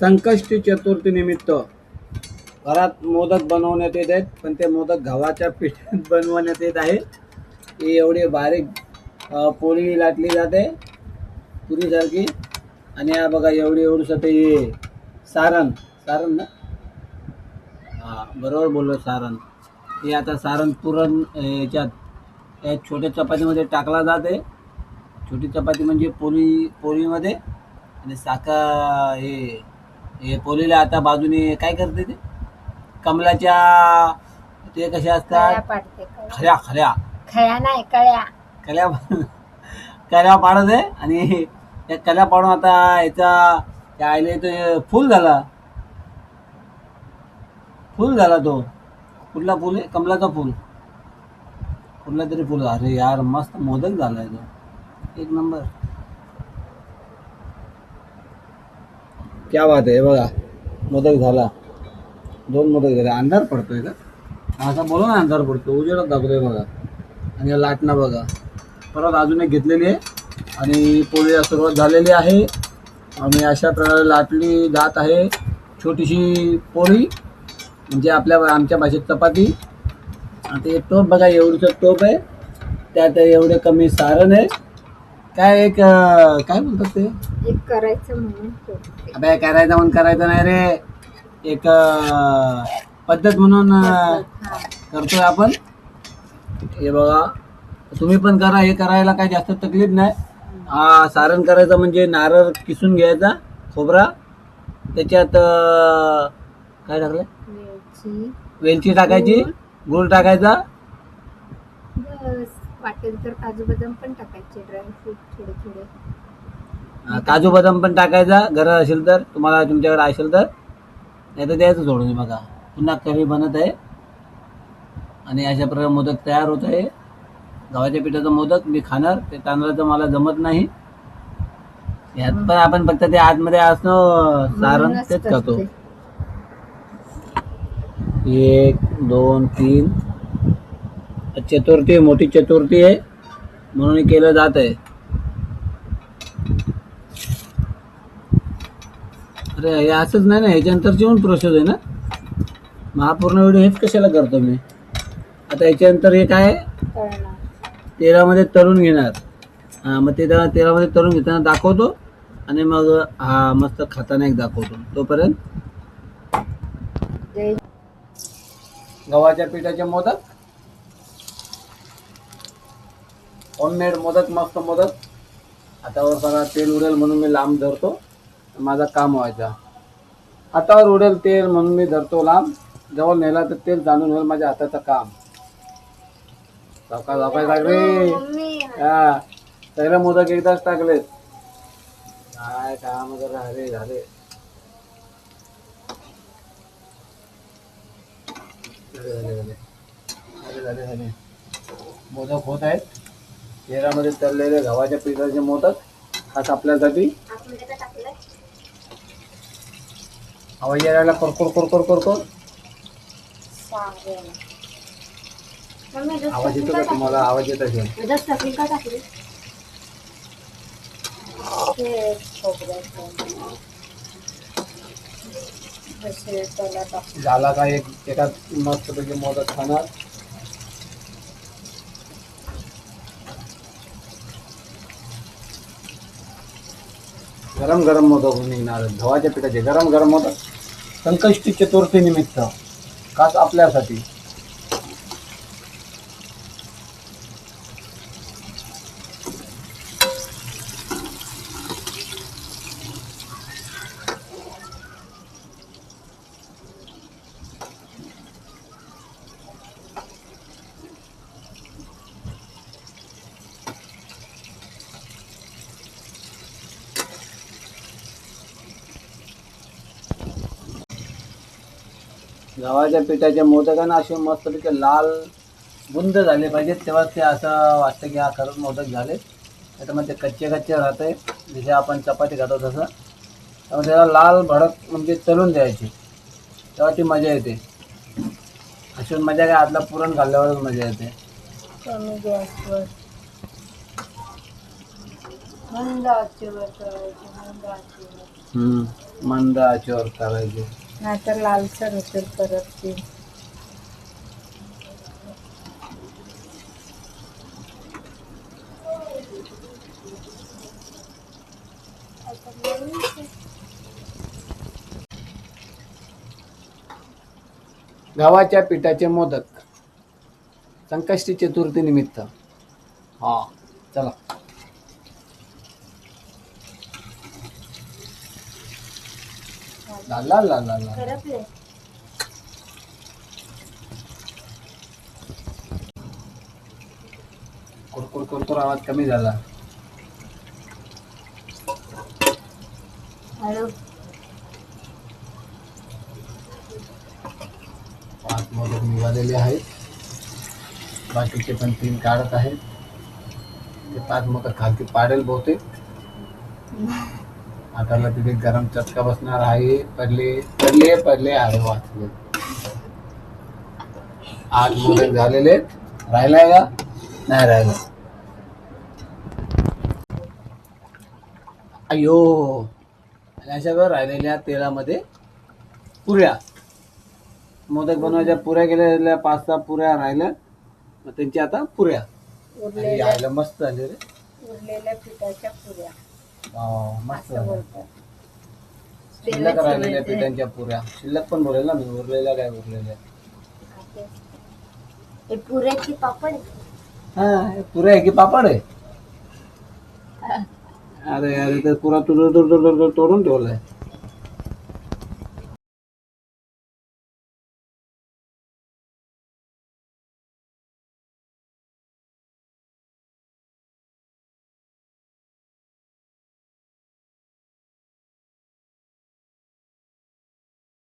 संकष्टी चतुर्थी निमित्त. घरात मोदक बनवण्यात येत आहेत पण ते मोदक गव्हाच्या पिठात बनवण्यात येत आहे ही एवढी बारीक पोळी लाटली जाते पुरीसारखी. आणि हा बघा एवढी एवढी ते सारण. सारण ना? हां बरोबर बोललो सारण. हे आता सारण पुरण याच्यात या छोट्या चपातीमध्ये टाकला जाते. छोटी चपाती म्हणजे पोळी पोळीमध्ये. आणि साखर हे हे पोळीला आता बाजूने काय करते ते? कमलाच्या ते कशा कळ्या असतात पाडते कळ्या. खऱ्या खऱ्या खळ्या नाही कळ्या. कल्या कल्या पाडत आहे आणि त्या कल्या पाडून आता याचा त्या आईला तो फुल झाला. फुल झाला तो. कुठला फुल आहे? कमलाचा फुल. कुठला तरी फुल. अरे यार मस्त मोदक झालाय तो. एक नंबर. क्या बात आहे बघा. मोदक झाला. दोन मोदक झाले. अंधार पडतोय का? असा बोला ना अंधार पडतो उजेडात दाखवतोय बघा. आणि या बघा. परत अजून एक घेतलेली आहे. आणि पोळीला सुरुवात झालेली आहे. आणि अशा प्रकारे लाटली जात आहे. छोटीशी पोळी म्हणजे आपल्या आमच्या भाषेत चपाती. आणि ते टोप बघा एवढीचं टोप आहे. त्यात एवढे कमी सारण आहे. काय एक अं, काय बोलतात ते? एक करायचं म्हणून. अबे करायचं म्हणून करायचं नाही रे. एक अं, पद्धत म्हणून अं, हा. करतोय आपण. हे बघा. तुम्ही पण करा. हे करायला काही जास्त तकलीफ नाही. हा सारण करायचं म्हणजे नारळ किसून घ्यायचा खोबरा. त्याच्यात अं, काय टाकलं? वेलची. वेलची टाकायची गुळ टाकायचा. वाटेल तर काजू बदाम पण टाकायचे ड्रायफ्रूट थोडे थोडे. काजू बदाम पण टाकायचा गरज असेल तर तुम्हाला तुमच्याकडे असेल तर. नाही तर द्यायचं सोडून बघा. पुन्हा कढी बनत आहे. आणि अशा प्रकारे मोदक तयार होत आहे. गव्हाच्या पिठाचं मोदक मी खाणार ते तांदळाचं मला जमत नाही. यात पण आपण फक्त ते आतमध्ये असणं सारण तेच खातो. करते. एक दोन तीन. चतुर्थी मोठी चतुर्थी आहे म्हणून केलं जात आहे. अरे हे असंच नाही ना ह्याच्यानंतरची पण प्रोसेस आहे ना? महापूर्ण व्हिडिओ हेच कशाला करतो मी? आता याच्यानंतर हे काय? तेलामध्ये तळून घेणार. हां मग ते तेला तेलामध्ये तळून घेताना दाखवतो आणि मग हा मस्त खाताना एक दाखवतो. तोपर्यंत? गव्हाच्या पिठाचे मोदक? होममेड मोदक मस्त मोदक. हातावर सगळा तेल उडेल म्हणून मी लांब धरतो. माझा काम व्हायचा. हातावर उडेल तेल म्हणून मी धरतो लांब. जवळ नेला तर तेल जाणून होईल माझ्या हाताचं काम. सकाळ सावकाश टाक हा. सगळे मोदक एकदाच टाकलेत. काय काम जरा अरे झाले झाले. झाले झाले झाले. मोदक होत आहेत. तेलामध्ये तळलेले गव्हाच्या पिठाचे मोदक खास आपल्यासाठी हवा काय कोरकोर आवाज कोरकोर करकोर. करकोर आवाज येतो का तुम्हाला? आवाज येत असेल. झाला का एक एकात मस्तपैकी मोदक खाणार? गरम गरम मोदक होऊन निघणार. गव्हाच्या पिठाचे गरम गरम मोदक. संकष्टी चतुर्थी निमित्त. खास आपल्यासाठी. गव्हाच्या पिठाच्या मोदकांना असे मस्तपैकी लाल बुंद झाले पाहिजेत. तेव्हा ते असं वाटतं की हा खरंच मोदक झाले. त्याच्यामध्ये ते कच्चे कच्चे राहते जसे आपण चपाती खातो तसं. त्यामुळे त्याला लाल भडक म्हणजे तळून द्यायची. तेव्हा ती मजा येते. अशी मजा काय आतला पुरण घालल्यावरच मजा येते. कमी गॅसवर मंद आचेवर करायचं. मंद आचेवर करायचे. नाहीतर लालसर होतील परत ते. गव्हाच्या पिठाचे मोदक. संकष्टी चतुर्थी निमित्त. हा चला. ला ला ला ला ला। करपले कुरकुर कुरकुर आवाज़ कमी झाला. पाच मोदक निघालेले आहेत. बाकीचे पण तीन काढत आहेत. ते पाच मोदक खालती पाडेल बहुतेक. हाताला तिथे गरम चटका बसणार आहे पडले पडले पडले आहे वाचले आठ मोदक झालेले. राहिलाय का? नाही राहिला. अयो अशा राहिलेल्या तेलामध्ये पुऱ्या. मोदक बनवायच्या पुऱ्या केलेल्या पाच सहा पुऱ्या राहिल्या. मग त्यांची आता पुऱ्या. यायला मस्त झाले रे. उरलेल्या पिठाच्या पुऱ्या. मस्त असं झाले. बोलतात. शिल्लक राहिलेल्या सोडायचे. पिठांच्या पुऱ्या. शिल्लक पण बोलेल ना मी उरलेल्या काय उरलेल्या हे पुऱ्याची पापड हा हे पुऱ्या आहे की पापड आहे? अरे अरे तर पुरा तुडून तोडून ठेवलाय.